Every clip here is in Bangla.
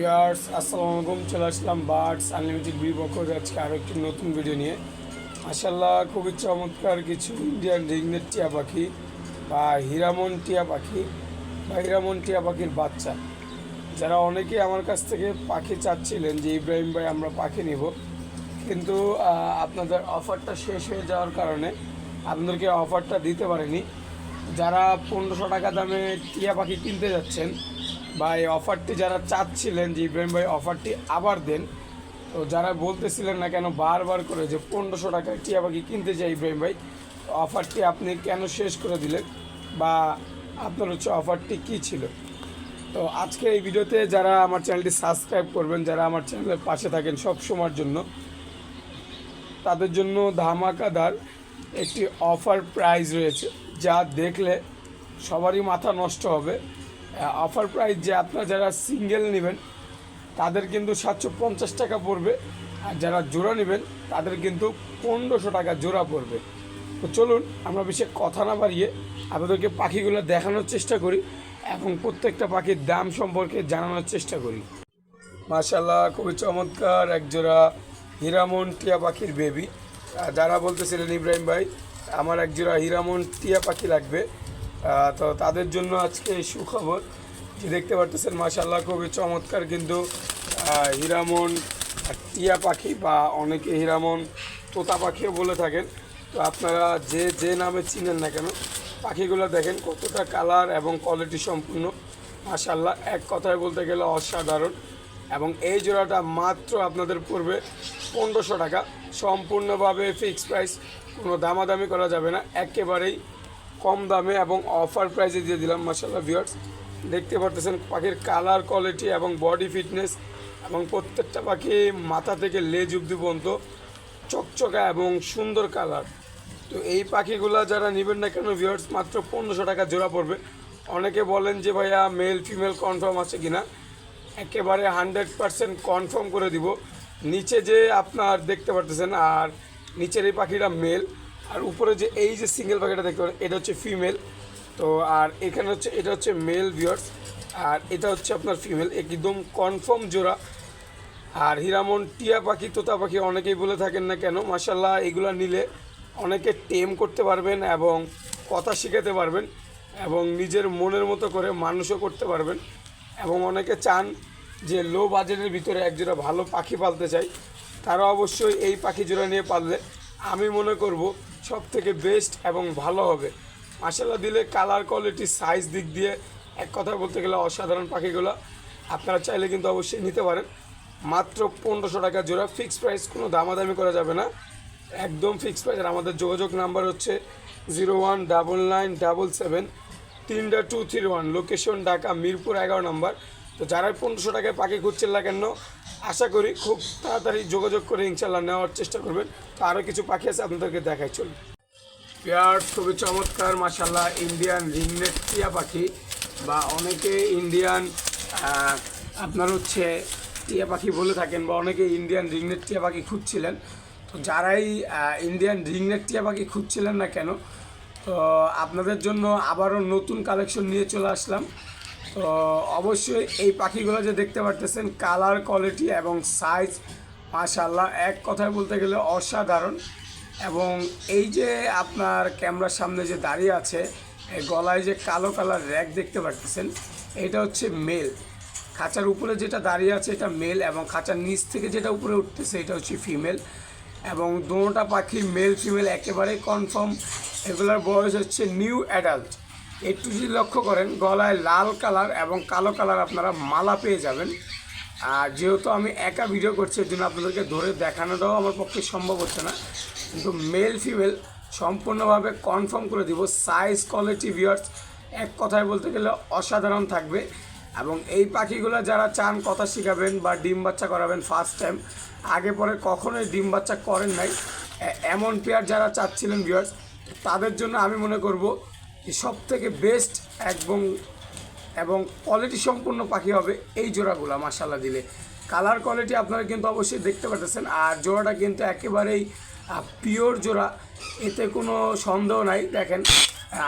ইয়ার্স আসসালামু আলাইকুম, চলে আসলাম বার্ডস আনলিমিটেড বি পক্ষ আজকে আরও একটি নতুন ভিডিও নিয়ে। মাসাল্লাহ খুবই চমৎকার কিছু ইন্ডিয়ান রিংনেট টিয়া পাখি বা হিরামন টিয়া পাখি বা হিরামন টিয়া পাখির বাচ্চা। যারা অনেকেই আমার কাছ থেকে পাখি চাচ্ছিলেন যে, ইব্রাহিম ভাই, আমরা পাখি নিব। কিন্তু আপনাদের অফারটা শেষ হয়ে যাওয়ার কারণে আপনাদেরকে অফারটা দিতে পারেনি। যারা পনেরোশো টাকা দামে টিয়া পাখি কিনতে যাচ্ছেন বা এই অফারটি যারা চাচ্ছিলেন যে ইব্রাহিম ভাই, অফারটি আবার দেন। তো যারা বলতেছিলেন না কেন, বারবার করে যে পনেরোশো টাকায় টিয়া পাখি কিনতে চাই ইব্রাহিম ভাই, অফারটি আপনি কেন শেষ করে দিলেন? বা আপনার হচ্ছে অফারটি কী ছিল? তো আজকে এই ভিডিওতে যারা আমার চ্যানেলটি সাবস্ক্রাইব করবেন, যারা আমার চ্যানেলের পাশে থাকেন সব সময়ের জন্য, তাদের জন্য ধামাকাদার একটি অফার প্রাইজ রয়েছে, যা দেখলে সবারই মাথা নষ্ট হবে। অফার প্রাইস যে আপনারা যারা সিঙ্গেল নেবেন, তাদের কিন্তু সাতশো পঞ্চাশ টাকা পড়বে। আর যারা জোড়া নেবেন, তাদের কিন্তু পনেরোশো টাকা জোড়া পড়বে। তো চলুন, আমরা বেশি কথা না বাড়িয়ে আপনাদেরকে পাখিগুলো দেখানোর চেষ্টা করি এবং প্রত্যেকটা পাখির দাম সম্পর্কে জানানোর চেষ্টা করি। মাশাল্লাহ খুবই চমৎকার একজোড়া হীরামন টিয়া পাখির বেবি যারা বলতেছিলেন, ইব্রাহিম ভাই, আমার একজোড়া হীরামন টিয়া পাখি লাগবে। তো তাদের জন্য আজকে এই সুখবর। যে দেখতে পারতেছেন মাশাল্লাহ খুবই চমৎকার কিন্তু হীরামন টিয়া পাখি বা অনেকে হীরামন, তোতা পাখিও বলে থাকেন। তো আপনারা যে যে নামে চিনেন না কেন, পাখিগুলো দেখেন কতটা কালার এবং কোয়ালিটি সম্পূর্ণ। মাশাল্লাহ এক কথায় বলতে গেলে অসাধারণ। এবং এই জোড়াটা মাত্র আপনাদের পড়বে পনেরোশো টাকা। সম্পূর্ণভাবে ফিক্সড প্রাইস কোনো দামাদামি করা যাবে না। একেবারেই কম দামে এবং অফার প্রাইসে দিয়ে দিলাম মাসাল্লাহ ভিউয়ার্স দেখতে পারতেছেন পাখির কালার কোয়ালিটি এবং বডি ফিটনেস এবং প্রত্যেকটা পাখি মাথা থেকে লেজ অব্দি পর্যন্ত চকচকা এবং সুন্দর কালার তো এই পাখিগুলো যারা নেবেন না কেন ভিউয়ার্স মাত্র পনেরোশো টাকা জোড়া পড়বে। অনেকে বলেন যে, ভাইয়া মেল ফিমেল কনফার্ম আছে কি না একেবারে হান্ড্রেড পারসেন্ট কনফার্ম করে দিব। নিচে যে আপনার দেখতে পারতেছেন, আর নিচের এই পাখিটা মেল আর উপরে যে এই যে সিঙ্গেল পাখিটা দেখতে পারেন, এটা হচ্ছে ফিমেল তো আর এখানে হচ্ছে, এটা হচ্ছে মেল ভিউয়ার্স আর এটা হচ্ছে আপনার ফিমেল একদম কনফার্ম জোড়া। আর হিরামন, টিয়া পাখি, তোতা পাখি অনেকেই বলে থাকেন না কেন। মাসাল্লাহ এগুলো নিলে অনেকে টেম করতে পারবেন এবং কথা শিখাতে পারবেন এবং নিজের মনের মতো করে মানুষও করতে পারবেন। এবং অনেকে চান যে লো বাজেটের ভিতরে একজোড়া ভালো পাখি পালতে চাই। তারা অবশ্যই এই পাখি জোড়া নিয়ে পাললে আমি মনে করব সব থেকে বেস্ট এবং ভালো হবে। মাসাল্লাহ দিলে কালার কোয়ালিটি সাইজ দিক দিয়ে এক কথা বলতে গেলে অসাধারণ পাখিগুলো আপনারা চাইলে কিন্তু অবশ্যই নিতে পারেন। মাত্র পনেরোশো টাকা জোড়া ফিক্সড প্রাইস কোনো দামাদামি করা যাবে না। একদম ফিক্সড প্রাইস আর আমাদের যোগাযোগ নাম্বার হচ্ছে zero one double nine double seven, তিনটা two three one location Dhaka Mirpur এগারো নাম্বার। তো যারা পনেরোশো টাকায় পাখি খুঁজছেন না কেন, আশা করি খুব তাড়াতাড়ি যোগাযোগ করে ইনশাল্লাহ নেওয়ার চেষ্টা করবেন। তো আরও কিছু পাখি আছে আপনাদেরকে দেখাই, চলুন। পেয়ার খুবই চমৎকার মাসাল্লাহ ইন্ডিয়ান রিংনেট টিয়া পাখি বা অনেকে ইন্ডিয়ান আপনার হচ্ছে টিয়া পাখি বলে থাকেন বা অনেকে ইন্ডিয়ান রিংনেট টিয়া পাখি খুঁজছিলেন। তো যারাই ইন্ডিয়ান রিংনেট টিয়া পাখি খুঁজছিলেন না কেন, তো আপনাদের জন্য আবারও নতুন কালেকশন নিয়ে চলে আসলাম। তো অবশ্যই এই পাখিগুলো যে দেখতে পারতেছেন কালার কোয়ালিটি এবং সাইজ মাশাল্লাহ এক কথায় বলতে গেলে অসাধারণ। এবং এই যে আপনার ক্যামেরার সামনে যে দাঁড়িয়ে আছে গলায় যে কালো কালার র্যাক দেখতে পারতেছেন, এটা হচ্ছে মেল খাঁচার উপরে যেটা দাঁড়িয়ে আছে, এটা মেল এবং খাঁচার নিচ থেকে যেটা উপরে উঠতেছে, এটা হচ্ছে ফিমেল এবং দোনোটা পাখি মেল ফিমেল একেবারেই কনফার্ম এগুলোর বয়স হচ্ছে নিউ অ্যাডাল্ট একটু যদি লক্ষ্য করেন, গলায় লাল কালার এবং কালো কালার আপনারা মালা পেয়ে যাবেন। আর যেহেতু আমি একা ভিডিও করছি এর জন্য আপনাদেরকে ধরে দেখানোটাও আমার পক্ষে সম্ভব হচ্ছে না। কিন্তু মেল ফিমেল সম্পূর্ণভাবে কনফার্ম করে দিব সাইজ কোয়ালিটি ভিউয়ার্স এক কথায় বলতে গেলে অসাধারণ থাকবে। এবং এই পাখিগুলো যারা চান কথা শেখাবেন বা ডিম বাচ্চা করাবেন ফার্স্ট টাইম আগে পরে কখনোই ডিম বাচ্চা করেন নাই। এমন পেয়ার যারা চাচ্ছিলেন ভিউয়ার্স তাদের জন্য আমি মনে করব সব থেকে বেস্ট এবং এবং কোয়ালিটি সম্পূর্ণ পাখি হবে এই জোড়াগুলো মাসাল্লাহ দিলে। কালার কোয়ালিটি আপনারা কিন্তু অবশ্যই দেখতে পাচ্ছেন আর জোড়াটা কিন্তু একেবারেই পিওর জোড়া, এতে কোনো সন্দেহ নাই। দেখেন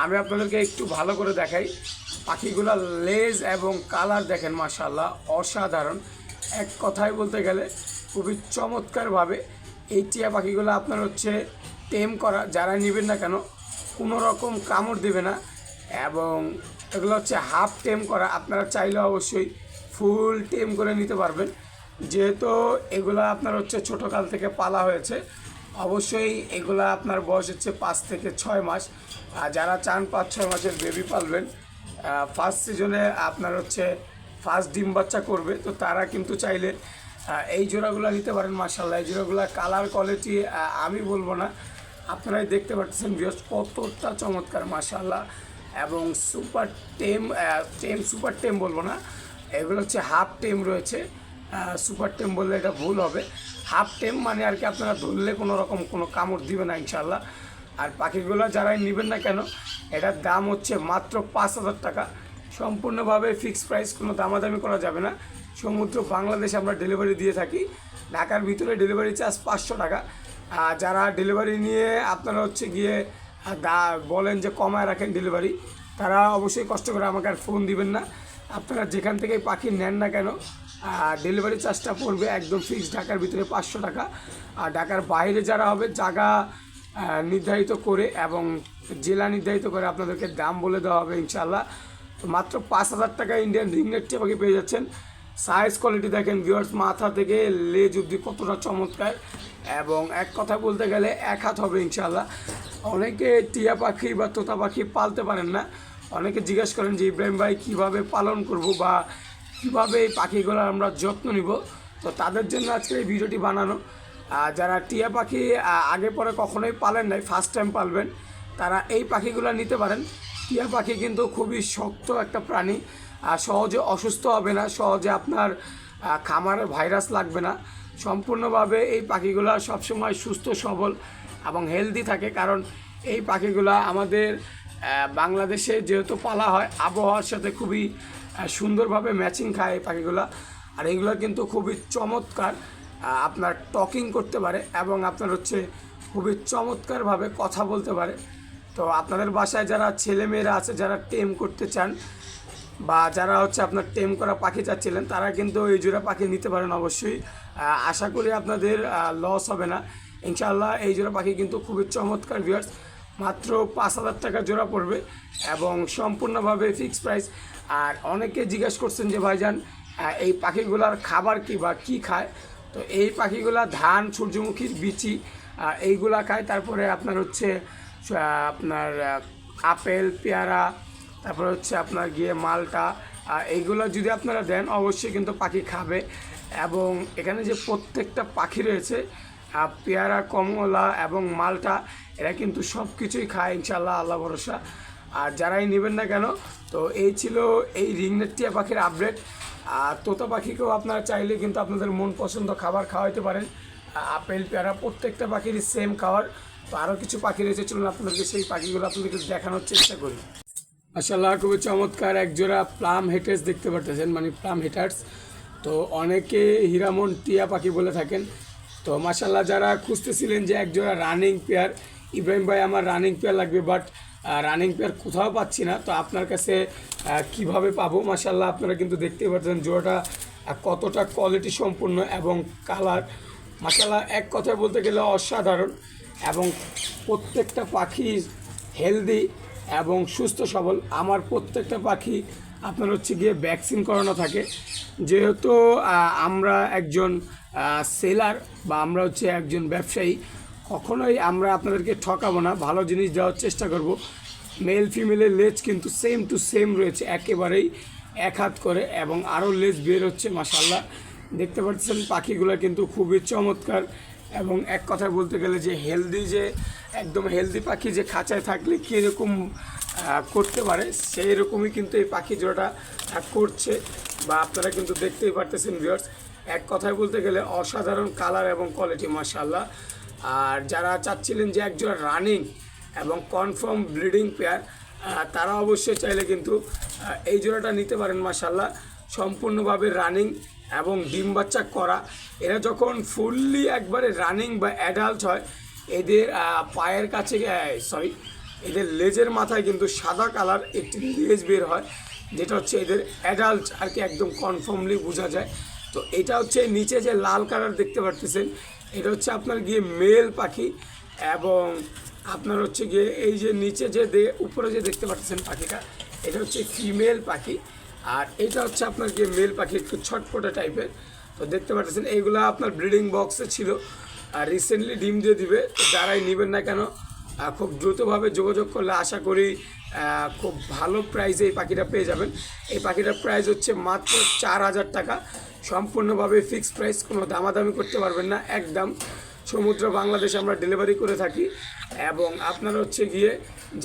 আমি আপনাদেরকে একটু ভালো করে দেখাই। পাখিগুলোর লেজ এবং কালার দেখেন মাশাল্লাহ অসাধারণ। এক কথায় বলতে গেলে খুবই চমৎকারভাবে এই টিয়া পাখিগুলো আপনার হচ্ছে টেম করা, যারা নেবেন না কেন কোনো রকম কামড় দেবে না। এবং এগুলো হচ্ছে হাফ টেম করা। আপনারা চাইলে অবশ্যই ফুল টেম করে নিতে পারবেন। যেহেতু এগুলো আপনার হচ্ছে ছোটোকাল থেকে পালা হয়েছে, অবশ্যই এগুলা আপনার বয়স হচ্ছে পাঁচ থেকে ছয় মাস। আর যারা চান পাঁচ, ছয় মাসের বেবি পালবেন ফার্স্ট সিজনে আপনার হচ্ছে ফার্স্ট ডিম বাচ্চা করবে। তো তারা কিন্তু চাইলে এই জোড়াগুলো নিতে পারেন মার্শাল্লাহ এই জোড়াগুলো কালার কোয়ালিটি আমি বলব না। আপনারাই দেখতে পাচ্ছেন বিয়স কতটা চমৎকার মার্শাল্লাহ এবং সুপার টেম টেম সুপার টেম বলব না। এগুলো হচ্ছে হাফ টেম রয়েছে। সুপার টেম বললে এটা ভুল হবে। হাফ টেম মানে আর কি আপনারা ধরলে কোনো রকম কোনো কামড় দিবে না ইনশাল্লাহ আর পাখিগুলো যারাই নেবেন না কেন, এটার দাম হচ্ছে মাত্র পাঁচ হাজার টাকা। সম্পূর্ণভাবে ফিক্স প্রাইস কোনো দামাদামি করা যাবে না। সমুদ্র বাংলাদেশে আমরা ডেলিভারি দিয়ে থাকি। ঢাকার ভিতরে ডেলিভারি চার্জ পাঁচশো টাকা। যারা ডেলিভারি নিয়ে আপনারা হচ্ছে গিয়ে দা, বলেন যে কমায় রাখেন ডেলিভারি তারা অবশ্যই কষ্ট করে আমাকে আর ফোন দিবেন না। আপনারা যেখান থেকেই পাখি নেন না কেন ডেলিভারি চার্জটা পড়বে একদম ফিক্স ঢাকার ভিতরে পাঁচশো টাকা। আর ঢাকার বাইরে যারা হবে, জায়গা নির্ধারিত করে এবং জেলা নির্ধারিত করে আপনাদেরকে দাম বলে দেওয়া হবে ইনশাল্লাহ মাত্র পাঁচ হাজার টাকা ইন্ডিয়ান রিংনেট পাখি পেয়ে যাচ্ছেন। সাইজ কোয়ালিটি দেখেন ভিউয়ার্স মাথা থেকে লেজ অব্দি কতটা চমৎকার। এবং এক কথা বলতে গেলে এক হাত হবে ইনশাল্লাহ অনেকে টিয়া পাখি বা তোতা পাখি পালতে পারেন না। অনেকে জিজ্ঞেস করেন যে, ইব্রাহিম ভাই, কীভাবে পালন করব বা কীভাবে এই পাখিগুলোর আমরা যত্ন নিব? তো তাদের জন্য আজকে এই ভিডিওটি বানানো। যারা টিয়া পাখি আগে পরে কখনোই পালেন নাই ফার্স্ট টাইম পালবেন, তারা এই পাখিগুলো নিতে পারেন। টিয়া পাখি কিন্তু খুবই শক্ত একটা প্রাণী, আর সহজে অসুস্থ হবে না, সহজে আপনার খামারে ভাইরাস লাগবে না। সম্পূর্ণভাবে এই পাখিগুলো সবসময় সুস্থ, সবল এবং হেলদি থাকে। কারণ এই পাখিগুলো আমাদের বাংলাদেশে যেহেতু পালা হয়, আবহাওয়ার সাথে খুবই সুন্দরভাবে ম্যাচিং খায় এই পাখিগুলো। আর এগুলো কিন্তু খুবই চমৎকার আপনার টকিং করতে পারে এবং আপনার হচ্ছে খুবই চমৎকারভাবে কথা বলতে পারে। তো আপনাদের বাসায় যারা ছেলেমেয়েরা আছে, যারা টেম করতে চান বা যারা হচ্ছে আপনার টেম করা পাখি চাচ্ছিলেন, তারা কিন্তু এই জোড়া পাখি নিতে পারেন অবশ্যই। আশা করি আপনাদের লস হবে না। ইনশাআল্লাহ এই জোড়া পাখি কিন্তু খুবই চমৎকার ভিউয়ার্স মাত্র পাঁচ হাজার টাকা জোড়া পড়বে এবং সম্পূর্ণভাবে ফিক্স প্রাইস আর অনেকে জিজ্ঞেস করছেন যে, ভাইজান এই পাখিগুলার খাবার কি বা কি খায়? তো এই পাখিগুলা ধান, সূর্যমুখীর বিচি এইগুলা খায়। তারপরে আপনার হচ্ছে আপনার আপেল, পেয়ারা তারপরে হচ্ছে আপনার গিয়ে মালটা এইগুলো যদি আপনারা দেন, অবশ্যই কিন্তু পাখি খাবে। এবং এখানে যে প্রত্যেকটা পাখি রয়েছে পেয়ারা, কমলা এবং মালটা, এরা কিন্তু সব কিছুই খায় ইনশাল্লাহ আল্লাহ ভরসা। আর যারাই নেবেন না কেন, তো এই ছিল এই রিংনেট টিয়া পাখির আপডেট আর তোতা পাখিকেও আপনারা চাইলে কিন্তু আপনাদের মন পছন্দ খাবার খাওয়াইতে পারেন। আপেল, পেয়ারা, প্রত্যেকটা পাখিরই সেম খাবার তো আরও কিছু পাখি রয়েছে, চলুন আপনাদেরকে সেই পাখিগুলো আপনাদেরকে দেখানোর চেষ্টা করি। মাসাল্লাহ খুবই চমৎকার এক জোড়া প্লাম হেটার্স দেখতে পারতেছেন মানে প্লাম হেটার্স তো অনেকে হীরামন টিয়া পাখি বলে থাকেন। তো মাসাল্লাহ যারা খুঁজতেছিলেন যে এক জোড়া রানিং পেয়ার ইব্রাহিম ভাই আমার রানিং পেয়ার লাগবে বাট রানিং পেয়ার কোথাও পাচ্ছি না। তো আপনার কাছে কীভাবে পাবো? মাসাল্লাহ আপনারা কিন্তু দেখতেই পাচ্ছেন জোড়াটা কতটা কোয়ালিটি সম্পূর্ণ এবং কালার মাসাল্লাহ এক কথায় বলতে গেলে অসাধারণ এবং প্রত্যেকটা পাখি হেলদি এবং সুস্থ সবল। আমার প্রত্যেকটা পাখি আপনার হচ্ছে গিয়ে ভ্যাকসিন করানো থাকে। যেহেতু আমরা একজন সেলার বা আমরা হচ্ছে একজন ব্যবসায়ী, কখনোই আমরা আপনাদেরকে ঠকাবো না। ভালো জিনিস দেওয়ার চেষ্টা করব। মেল ফিমেলের লেজ কিন্তু সেম টু সেম রয়েছে, একেবারেই এক হাত করে এবং আরও লেজ বের হচ্ছে মাসাল্লাহ দেখতে পাচ্ছেন, পাখিগুলো কিন্তু খুবই চমৎকার। এবং এক কথায় বলতে গেলে যে হেলদি যে, একদম হেলদি পাখি যে খাঁচায় থাকলে কীরকম করতে পারে সেই রকমই কিন্তু এই পাখি জোড়াটা করছে বা আপনারা কিন্তু দেখতেই পারতেছেন ভিউয়ার্স এক কথায় বলতে গেলে অসাধারণ কালার এবং কোয়ালিটি মার্শাল্লাহ আর যারা চাচ্ছিলেন যে একজোড়া রানিং এবং কনফার্ম ব্লিডিং পেয়ার তারা অবশ্যই চাইলে কিন্তু এই জোড়াটা নিতে পারেন মার্শাল্লাহ সম্পূর্ণভাবে রানিং এবং ডিম বাচ্চা করা, এরা যখন ফুললি একবারে রানিং বা অ্যাডাল্ট হয়, এদের পায়ের কাছে সরি এদের লেজের মাথায় কিন্তু সাদা কালার একটি লেজ বের হয়, যেটা হচ্ছে এদের অ্যাডাল্ট আর কি একদম কনফার্মলি বোঝা যায়। তো এটা হচ্ছে নিচে যে লাল কালার দেখতে পারতেছেন, এটা হচ্ছে আপনার গিয়ে মেল পাখি এবং আপনার হচ্ছে গিয়ে এই যে নিচে যে উপরে যে দেখতে পাচ্ছেন পাখিটা, এটা হচ্ছে ফিমেল পাখি। আর এটা হচ্ছে আপনার গিয়ে মেল পাখি, একটু ছটপটে টাইপের তো দেখতে পাচ্ছেন, এইগুলো আপনার ব্রিডিং বক্সে ছিল। আর রিসেন্টলি ডিম দিয়ে দিবে যারাই নেবেন না কেন খুব দ্রুতভাবে যোগাযোগ করলে আশা করি খুব ভালো প্রাইজে এই পাখিটা পেয়ে যাবেন। এই পাখিটার প্রাইস হচ্ছে মাত্র চার হাজার টাকা। সম্পূর্ণভাবে ফিক্সড প্রাইস কোনো দামাদামি করতে পারবেন না, একদম। সমুদ্র বাংলাদেশে আমরা ডেলিভারি করে থাকি। এবং আপনারা হচ্ছে গিয়ে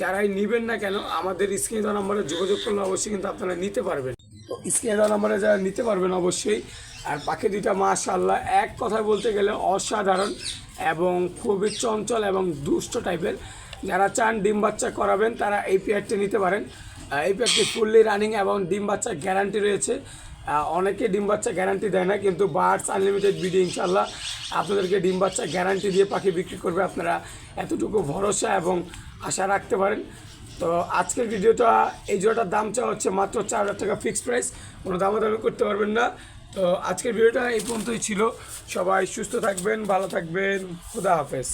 যারাই নেবেন না কেন, আমাদের স্ক্রিনে দেওয়া নম্বরে যোগাযোগ করলে অবশ্যই কিন্তু আপনারা নিতে পারবেন। তো স্ক্রিনে দেওয়া নম্বরে যারা নিতে পারবেন অবশ্যই। আর পাখি দুইটা মাশাল্লাহ এক কথায় বলতে গেলে অসাধারণ এবং খুবই চঞ্চল এবং দুষ্ট টাইপের যারা চান ডিম বাচ্চা করাবেন, তারা এই পেয়ারটি নিতে পারেন। এই পেয়ারটি ফুললি রানিং এবং ডিম বাচ্চার গ্যারান্টি রয়েছে। অনেকে ডিম বাচ্চা গ্যারান্টি দেয় না, কিন্তু বার্ডস আনলিমিটেড বিডি ইনশাল্লাহ আপনাদেরকে ডিম বাচ্চা গ্যারান্টি দিয়ে পাখি বিক্রি করবে। আপনারা এতটুকু ভরসা এবং আশা রাখতে পারেন। তো আজকের ভিডিওটা এই জোড়াটার দাম চাওয়া হচ্ছে মাত্র চার হাজার টাকা ফিক্সড প্রাইস কোনো দামাদামি করতে পারবেন না। তো আজকের ভিডিওটা এই পর্যন্তই ছিল। সবাই সুস্থ থাকবেন, ভালো থাকবেন। খুদা হাফেজ।